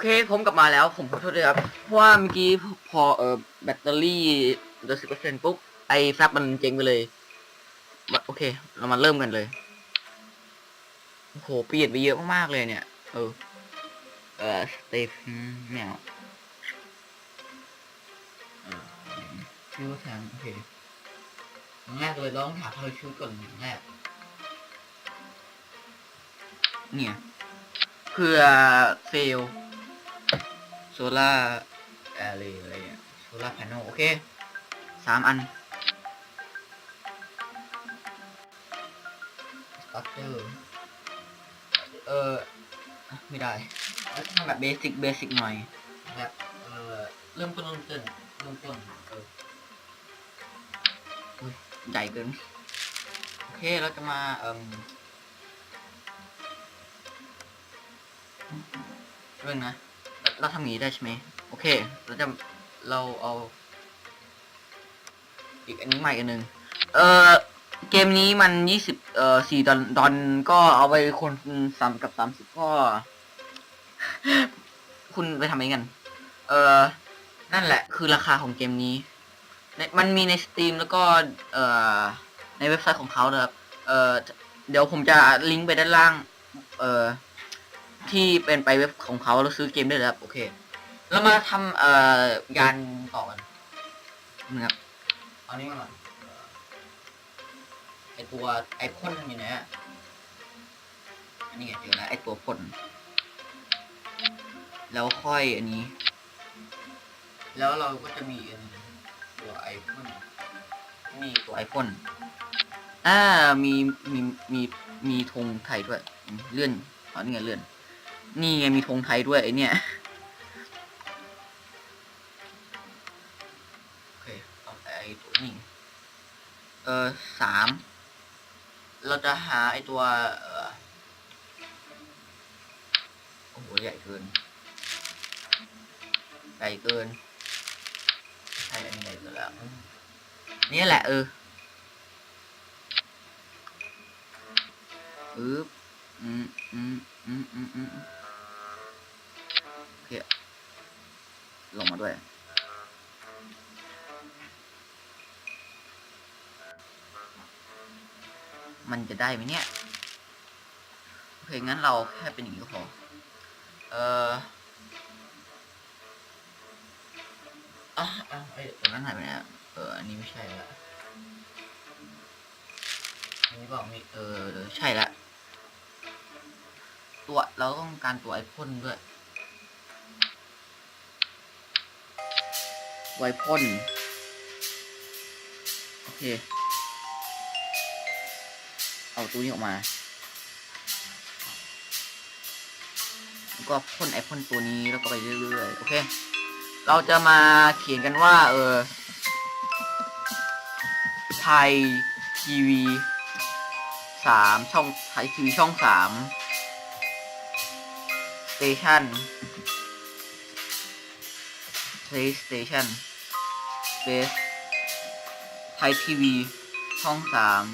เคผมกลับมาแล้วผมขอโทษด้วยครับเพราะว่าเมื่อกี้พอเออแบตเตอรี่เหลือสิบเปอร์เซ็นต์ปุ๊บไอ้แฟลชมันเจ๊งไปเลยโอเค เรามาเริ่มกันเลยโอ้โหเปลี่ยนไปเยอะมากๆเลยเนี่ยเออเออสเตฟแมวเออชื่อว่าแทงโอเคอย่างแรกเลยราต้องหาพาราชูตก่อนอย่างแรกเนี่ยเพื่อเซลล์ ซล่าอร์เรอะไรเนี่ยโซล่าแผนโอเคสามอันสตั๊กเจอร์เออไม่ได้ทำแบบเบสิกเบสิกหน่อยแบบเออเริ่มต้นเริ่มต้นเริ่มต้นเออใหญ่เกินโอเคเราจะมาเอ่มเรื่องนะ เราทำอย่างนี้ได้ใช่ไหมโอเค เราจะเราเอา อีกอันนี้ใหม่อันหนึ่งเออเกมนี้มันยี่สิบเอ่อสี่ดอลดอนก็เอาไปคนสามกับสามสิบก็ คุณไปทำเองกัน เออนั่นแหละ คือราคาของเกมนี้ในมันมีในสตรีมแล้วก็ เอ่อ ในเว็บไซต์ของเขานะครับ เออเดี๋ยวผมจะลิงก์ไปด้านล่าง เอ่อ ที่เป็นไปเว็บของเขาแล้วซื้อเกมได้เลยครับโอเคแล้วมาทำเอ่อยานต่อกันนะครับเอานี้มาก่อนเอ่อไอตัวไอพ่นอยู่ไหนอะอันนี้ไงเจอแล้วไอตัวพ่นแล้วค่อยอันนี้ แล้วเราก็จะมีอันตัวไอพ่นนี่ตัวไอพ่นอ่ามีมีมีมีธงไทยด้วยอืมเลื่อนอ๋อนี่ไงเลื่อน นี่ไงมีธงไทยด้วยไอเนี่ยโอเคเอาไอตัวนี้เออสามเราจะหาไอตัวเออโอ้โหใหญ่เกินใหญ่เกินใช่อันนี้ใหญ่เกินแล้วนี่แหละ เอออึ๊บอืมอืมอืมอืมอืม เคลงมาด้วย มันจะได้ไหมเนี่ย โอเค งั้นเราแค่เป็นอย่างนี้ก็พอ เอ่ออะอะไอ้ตรงนั้นหายไปไหนอะเออ อันนี้ไม่ใช่ละอันนี้บอกมี เออ ใช่ละ ตัว เราต้องการตัวไอพ่นด้วย ไวพ่นโอเค เอาตัวนี้ออกมา แล้วก็พ่นไอพ่นตัวนี้แล้วก็ไปเรื่อยๆ โอเค เราจะมาเขียนกันว่า เออไทยทีวีสามช่องไทยทีวีช่องสามสเตชัน PlayStation Space ไทยทีวี ช่องสาม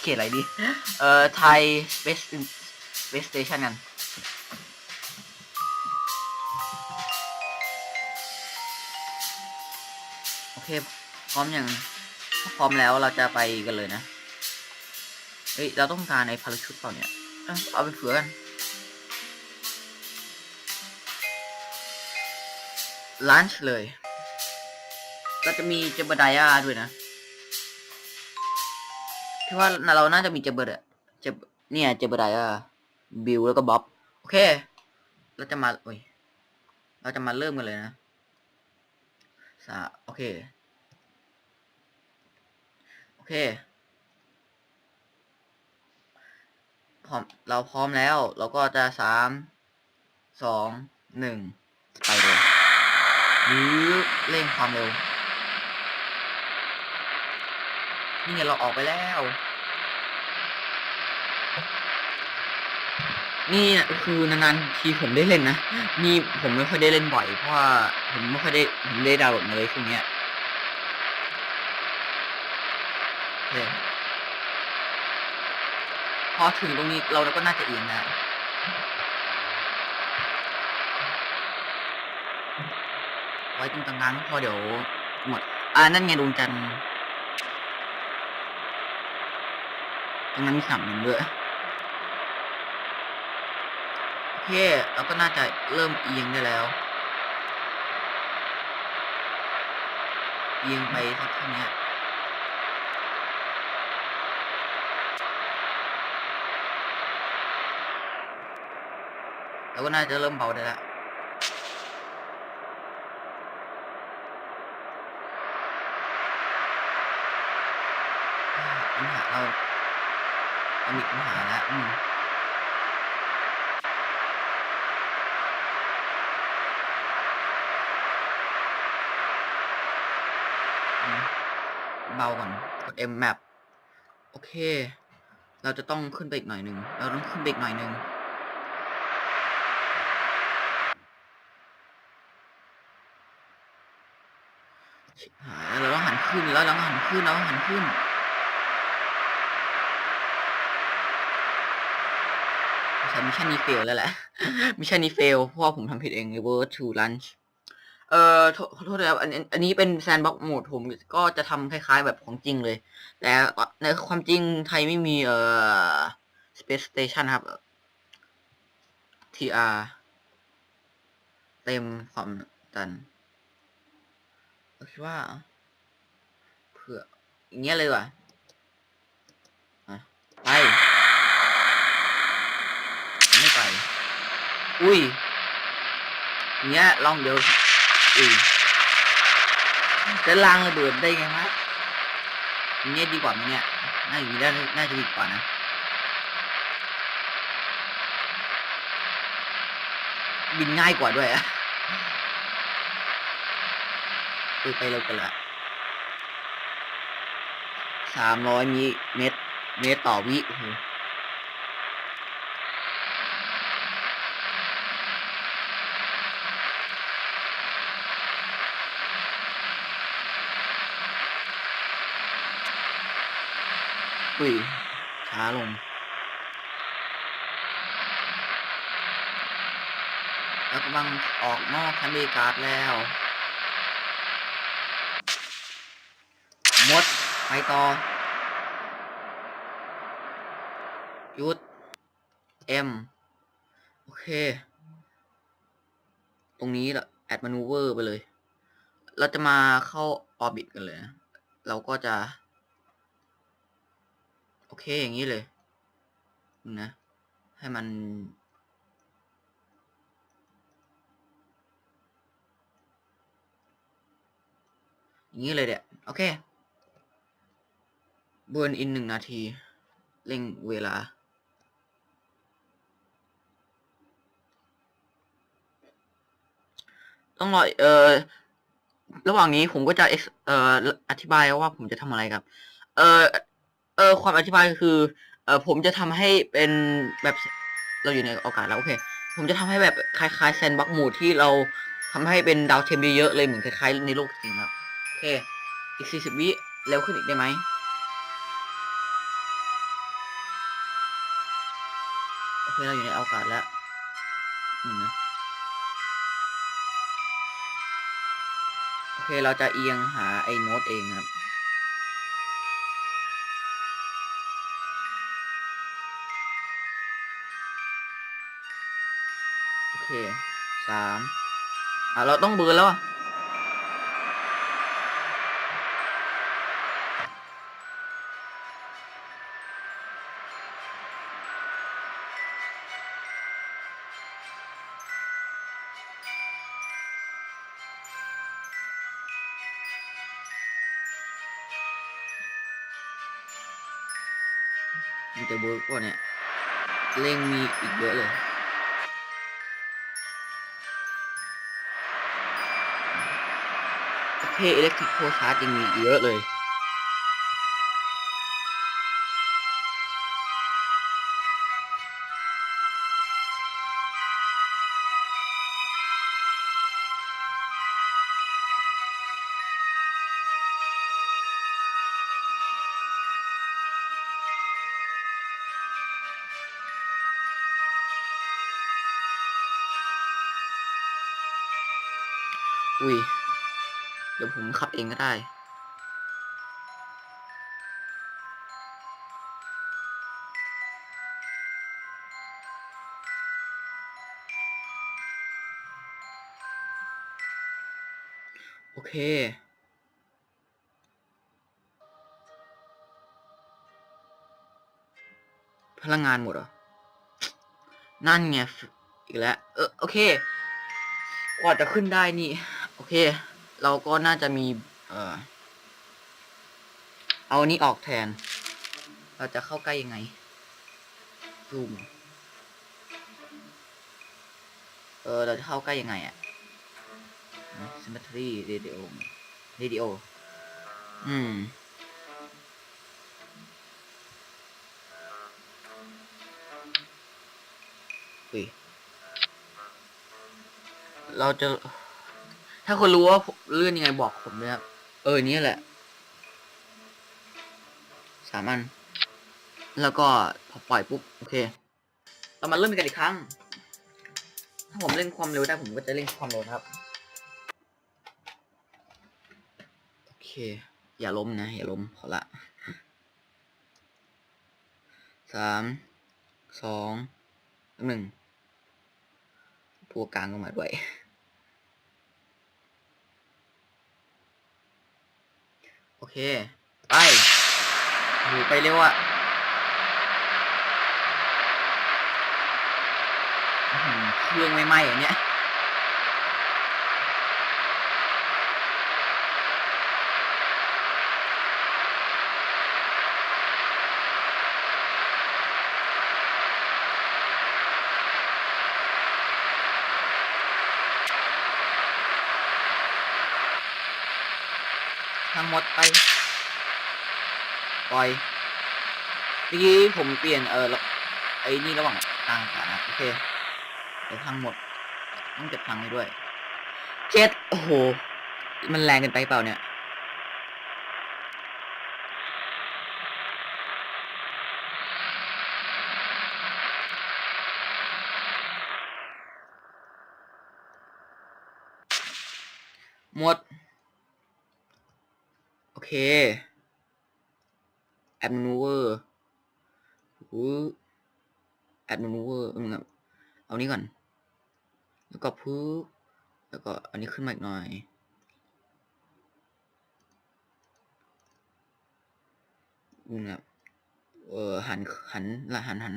เขียนอะไรดี เอ่อ ไทย Space Space Station กันโอเค พร้อมอย่างถ้าพร้อมแล้วเราจะไปกันเลยนะ เฮ้ย เราต้องการไอ้พาราชุดเปล่าเนี่ยเอาเอาไปเผื่อกันลันช์เลย เราจะมีเจเบอร์ไดอาด้วยนะคิดว่าเราน่าจะมีเจเบอร์อะเจเนี่ยเจเบอร์ไดอาบิลแล้วก็บ๊อบโอเค เราจะมาโอ้ยเราจะมาเริ่มกันเลยนะสาโอเค โอเคพร้อมเราพร้อมแล้ว เราก็จะสามสองหนึ่งไปเลยหรือเร่งความเร็ว นี่ไงเราออกไปแล้ว นี่คือนานๆทีผมได้เล่นนะ นี่ผมไม่ค่อยได้เล่นบ่อย เพราะว่าผมไม่ค่อยได้ผมได้ดาวน์โหลดมาเลยช่วงเนี้ยพอถึงตรงนี้เราก็น่าจะเอียงนะไว้ตรงกลางๆพอเดี๋ยวหมด อ่านั่นไงดวงจันทร์ ตรงนั้นมีสามหนึ่งด้วยโอเคเราก็น่าจะเริ่มเอียงได้แล้ว เอียงไปสักเท่านี้แล้วก็น่าจะเริ่มเบาได้แล้วปัญหาเรา เรามีปัญหาแล้วอืมเบาก่อนกด M map โอเค เราจะต้องขึ้นไปอีกหน่อยหนึ่ง เราต้องขึ้นไปอีกหน่อยหนึ่งหายแล้วเราต้องหันขึ้นแล้วเราต้องหันขึ้นเราต้องหันขึ้นใช่มิชชั่นนี้เฟลแล้วแหละ มิชชั่นนี้เฟลเพราะว่าผมทำผิดเอง River to Lunch เอ่อขอโทษนะครับอันนี้อันนี้เป็นแซนบ็อกโหมดผมก็จะทำคล้ายๆแบบของจริงเลย แต่ในความจริงไทยไม่มีเอ่อ Space Station ครับ TR เต็มความตันคิดว่าเผื่ออย่างเงี้ยเลยว่ะอะไป ไม่ไป อุ้ยเงี้ยลองเดี๋ยวอุ้ยจะลางระเบิดได้ไงวะอย่างเงี้ยดีกว่าไหมเนี่ยน่าอย่างนี้ได้น่าจะดีกว่านะบินง่ายกว่าด้วยอะไปเร็วกันละสามร้อยมีเมตรเมตรต่อวิโอ้โห อุ้ยช้าลงแล้วกำลังออกนอกคันดีการ์ดแล้วมดไปต่อยุด M โอเค ตรงนี้ละแอดมานูเวอร์ไปเลย เราจะมาเข้าออร์บิทกันเลย เราก็จะ เคอย่างนี้เลยนะ ให้มัน อย่างนี้เลยเดี๋ยโอเคเบิร์นอินหนึ่งนาทีเร่งเวลาต้องรอเอ่อ ระหว่างนี้ผมก็จะ เอ่อ อธิบายว่าผมจะทำอะไรครับ เอ่อ เออความอธิบายก็คือเออผมจะทำให้เป็นแบบเราอยู่ในโอกาสแล้วโอเค ผมจะทำให้แบบคล้ายๆแซนบ็อกมูดที่เราทำให้เป็นดาวเทมเยอะๆเลยเหมือนคล้ายๆในโลกจริงครับโอเค อีก40วิเร็วขึ้นอีกได้ไหมโอเคเราอยู่ในโอกาศแล้วอืมนะโอเคเราจะเอียงหาไอ้โน้ตเองครับ อเคสามอะเราต้องเบิร์แล้วอะมันจะเวิร์กกว่าเนี่ยเร่งมีอีกเยอะเลย เคอิเล็กทริกโคชาร์จยังมีเยอะเลย อุ้ย เดี๋ยวผมขับเองก็ได้โอเค พลังงานหมดเหรอ นั่นไง อีกแล้ว เออ โอเค กว่าจะขึ้นได้นี่ โอเค เราก็น่าจะมี เออเอานี้ออกแทน เราจะเข้าใกล้ยังไงซูมเออ เราจะเข้าใกล้ยังไงอะ symmetry radio radio อืม เราจะ ถ้าคนรู้ว่าเลื่อนยังไงบอกผมด้วยครับ เออนี่แหละ สามอัน แล้วก็พอปล่อยปุ๊บ โอเค เรามาเริ่มกันอีกครั้ง ถ้าผมเล่นความเร็วได้ผมก็จะเล่นความเร็วนะครับ โอเค อย่าล้มนะ อย่าล้มขอละสามสองหนึ่งตัวกลางก็มาด้วย โอเค ไปโหูไปเร็วอะเครื่องไม่ไหม้อันเนี้ย หมดไป ปล่อยเมื่อกี้ผมเปลี่ยนเออไอ้นี่ระหว่างกลางอากาศนะโอเคเดี๋ยวพังหมด ต้องเก็บพังไว้ด้วยเจ็ดโอ้โห มันแรงเกินไปเปล่าเนี่ยหมด เคแอดมูเวอร์อู้แอดมูเวอร์มึงครับเอานี้ก่อน แล้วก็พื้แล้วก็อันนี้ขึ้นมาอีกหน่อยมึงครับเออหันหันละหันหัน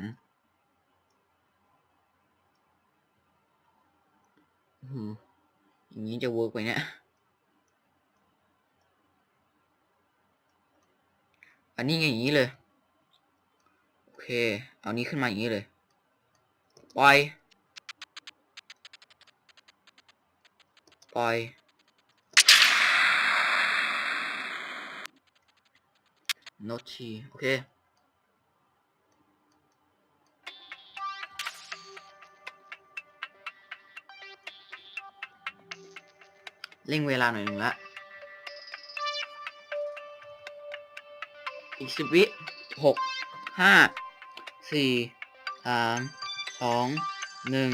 อือออย่างนี้จะเวิร์กไปเนี่ย อันนี้ไงอย่างนี้เลย โอเค เอานี้ขึ้นมาอย่างนี้เลยปล่อยปล่อยโนทีโอเคเร่งเวลาหน่อยหนึ่งละ อีกสิบวิหกห้าสี่สามสองหนึ่ง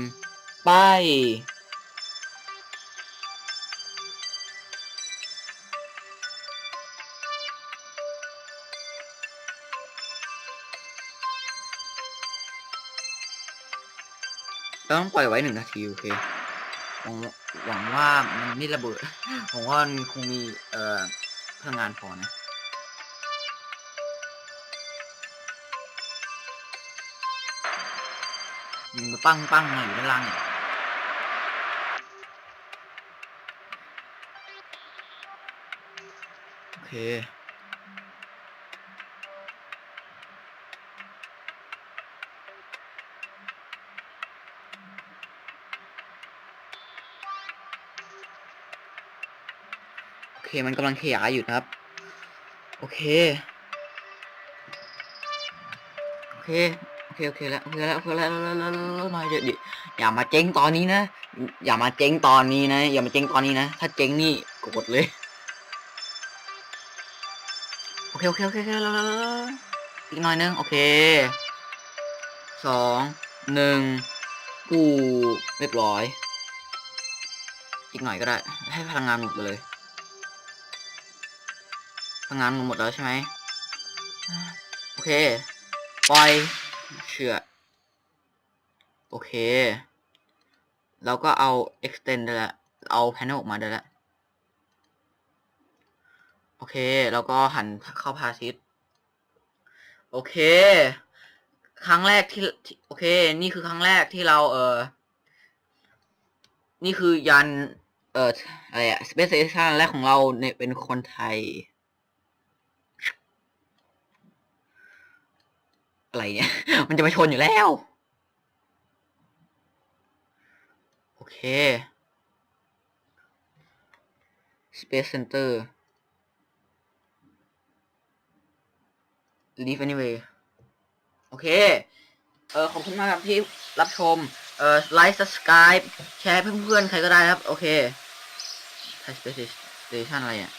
ไปเราต้องปล่อยไว้หนึ่งนาที โอเค หวังหวังว่ามันไม่ระเบิดผมว่ามันคงมี เอ่อพลังงานพอนะ มันมาปั้งปั้งมาอยู่ด้านล่างเนี่ยโอเคโอเค มันกำลังขยายอยู่นะครับ โอเค โอเค เคโอเคแล้วโอเคแล้วโอเคแล้วแล้วแล้วแล้วหน่อยเดี๋ยวอย่ามาเจ๊งตอนนี้นะ อย่ามาเจ๊งตอนนี้นะ อย่ามาเจ๊งตอนนี้นะ ถ้าเจ๊งนี่กดเลย โอเคโอเคโอเคแล้วแล้วแล้วอีกหน่อยนึงโอเคสองหนึ่งกูเรียบร้อย อีกหน่อยก็ได้ ให้พลังงานหมดเลยทำงานหมดแล้วใช่ไหมโอเคปล่อย เชื่อ โอเคแล้วก็เอา extend ได้ล้วเอา panel ออกมาได้ล้วโอเค แล้วก็หันเข้าพาซิสโอเค ครั้งแรกที่ โอเค นี่คือครั้งแรกที่เราเออนี่คือยัน เอออะไรอะ Space Station แรกของเราเนี่ยเป็นคนไทย อะไรเนี่ย มันจะมาชนอยู่แล้ว โอเค Space Center Leave anyway โอเค เออขอบคุณมากครับที่รับชม เอ่อไลค์ subscribe แชร์เพื่อนๆ ใครก็ได้ครับ โอเคไทย Space Station อะไรอะ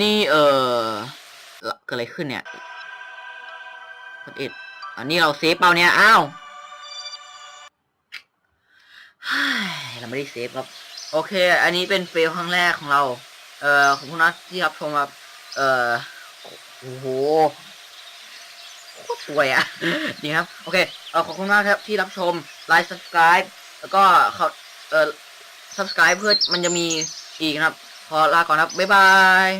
นี่เออเกิดอะไรขึ้นเนี่ยกดอิดอันนี้เราเซฟเปล่าเนี่ย อ้าวเราไม่ได้เซฟครับ โอเค อันนี้เป็นเฟลครั้งแรกของเรา เอ่อขอบคุณนะที่รับชมครับ เอ่อ โอ้โหโคตรสวยอะดีครับ โอเค เอ่อขอบคุณมากครับที่รับชม ไลค์ subscribe แล้วก็เขาเอ่อ subscribe เพื่อมันจะมีอีกนะครับ ขอลาก่อนครับ บ๊ายบาย